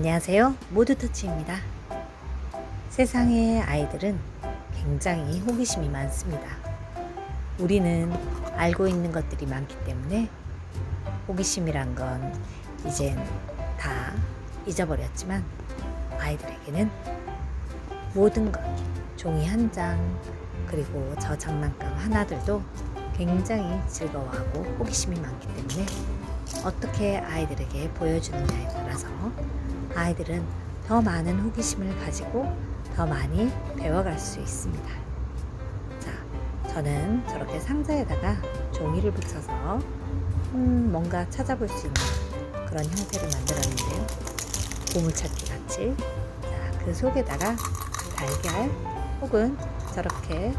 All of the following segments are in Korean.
안녕하세요. 모두터치입니다. 세상의 아이들은 굉장히 호기심이 많습니다. 우리는 알고 있는 것들이 많기 때문에 호기심이란 건 이젠 다 잊어버렸지만 아이들에게는 모든 것, 종이 한 장, 그리고 저 장난감 하나들도 굉장히 즐거워하고 호기심이 많기 때문에 어떻게 아이들에게 보여주느냐에 따라서 아이들은 더 많은 호기심을 가지고 더 많이 배워갈 수 있습니다. 자, 저는 저렇게 상자에다가 종이를 붙여서 음, 뭔가 찾아볼 수 있는 그런 형태를 만들었는데요. 보물찾기 같이. 자, 그 속에다가 달걀 혹은 저렇게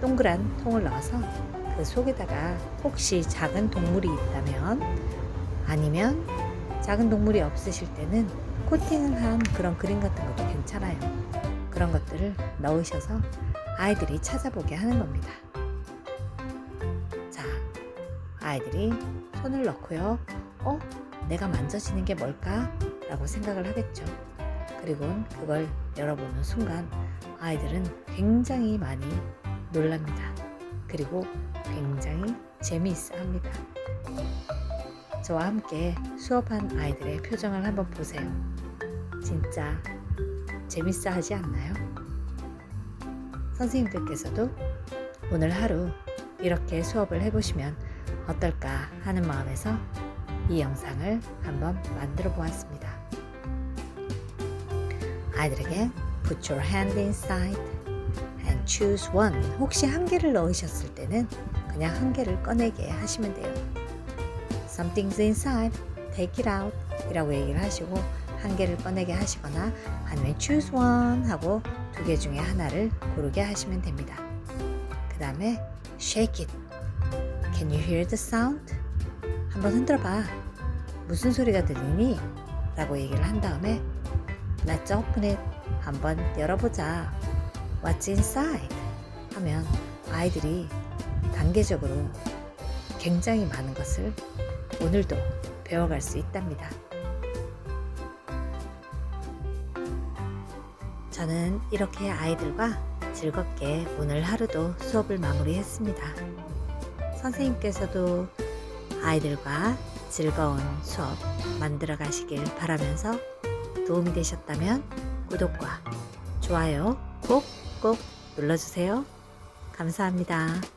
동그란 통을 넣어서 그 속에다가 혹시 작은 동물이 있다면 아니면 작은 동물이 없으실 때는 코팅을 한 그런 그림 같은 것도 괜찮아요. 그런 것들을 넣으셔서 아이들이 찾아보게 하는 겁니다. 자, 아이들이 손을 넣고요. 어? 내가 만져지는 게 뭘까? 라고 생각을 하겠죠. 그리고 그걸 열어보는 순간 아이들은 굉장히 많이 놀랍니다. 그리고 굉장히 재미있어 합니다. 저와 함께 수업한 아이들의 표정을 한번 보세요. 진짜 재밌어 하지 않나요? 선생님들께서도 오늘 하루 이렇게 수업을 해보시면 어떨까 하는 마음에서 이 영상을 한번 만들어 보았습니다. 아이들에게 Put your hand inside and choose one. 혹시 한 개를 넣으셨을 때는 그냥 한 개를 꺼내게 하시면 돼요. Something's inside. Take it out. 이라고 얘기를 하시고 한 개를 꺼내게 하시거나 아니면 choose one 하고 두 개 중에 하나를 고르게 하시면 됩니다. 그 다음에 shake it. Can you hear the sound? 한번 흔들어 봐. 무슨 소리가 들리니? 라고 얘기를 한 다음에 Let's open it. 한번 열어보자. What's inside? 하면 아이들이 단계적으로 굉장히 많은 것을 오늘도 배워갈 수 있답니다. 저는 이렇게 아이들과 즐겁게 오늘 하루도 수업을 마무리했습니다. 선생님께서도 아이들과 즐거운 수업 만들어 가시길 바라면서 도움이 되셨다면 구독과 좋아요 꼭꼭 눌러주세요. 감사합니다.